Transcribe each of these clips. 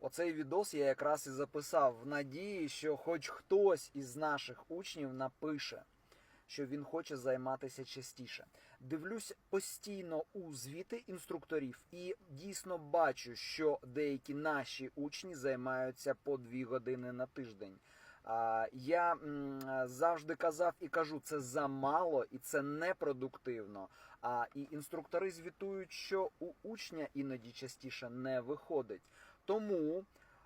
Оцей відос я якраз і записав в надії, що хоч хтось із наших учнів напише, що він хоче займатися частіше. Дивлюсь постійно у звіти інструкторів і дійсно бачу, що деякі наші учні займаються по дві години на тиждень. Я завжди казав і кажу, це замало і це непродуктивно. А і інструктори звітують, що у учня іноді частіше не виходить. Тому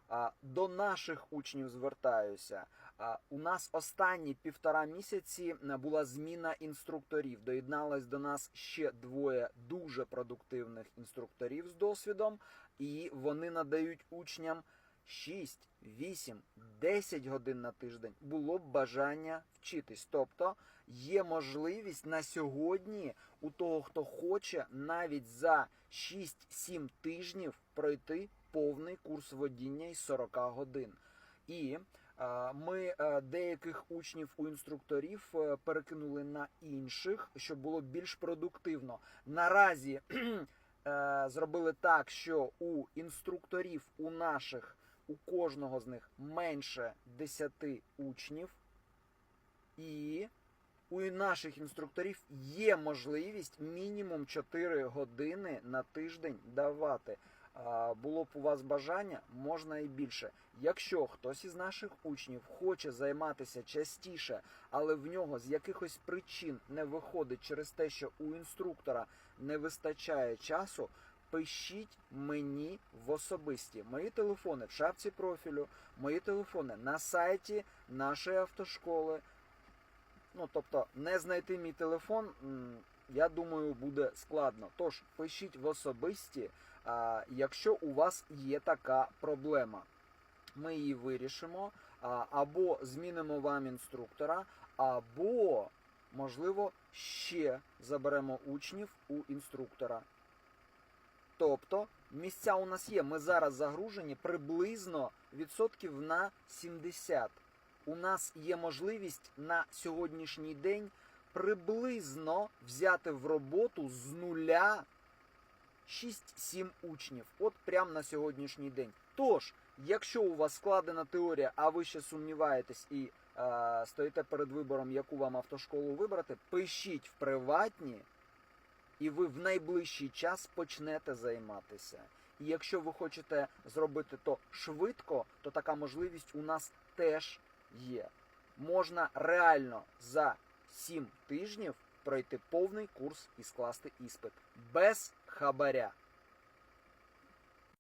а, до наших учнів звертаюся. А, у нас останні півтора місяці е, була зміна інструкторів. Доєдналось до нас ще двоє дуже продуктивних інструкторів з досвідом, і вони надають учням 6, 8, 10 годин на тиждень. Було б бажання вчитись. Тобто є можливість на сьогодні у того, хто хоче, навіть за 6-7 тижнів пройти повний курс водіння із 40 годин. І е, ми е, деяких учнів у інструкторів е, перекинули на інших, щоб було більш продуктивно. Наразі зробили так, що у інструкторів у наших у кожного з них менше 10 учнів, і у наших інструкторів є можливість мінімум 4 години на тиждень давати. Було б у вас бажання, можна і більше. Якщо хтось із наших учнів хоче займатися частіше, але в нього з якихось причин не виходить через те, що у інструктора не вистачає часу, пишіть мені в особисті. Мої телефони в шапці профілю, мої телефони на сайті нашої автошколи. Ну, тобто, не знайти мій телефон, я думаю, буде складно. Тож пишіть в особисті, якщо у вас є така проблема. Ми її вирішимо, або змінимо вам інструктора, або, можливо, ще заберемо учнів у інструктора. Тобто місця у нас є. Ми зараз загружені приблизно відсотків на 70. У нас є можливість на сьогоднішній день приблизно взяти в роботу з нуля 6-7 учнів. От прямо на сьогоднішній день. Тож, якщо у вас складена теорія, а ви ще сумніваєтесь і е, стоїте перед вибором, яку вам автошколу вибрати, пишіть в приватні і ви в найближчий час почнете займатися. І якщо ви хочете зробити то швидко, то така можливість у нас теж є. Можна реально за 7 тижнів пройти повний курс і скласти іспит без хабаря.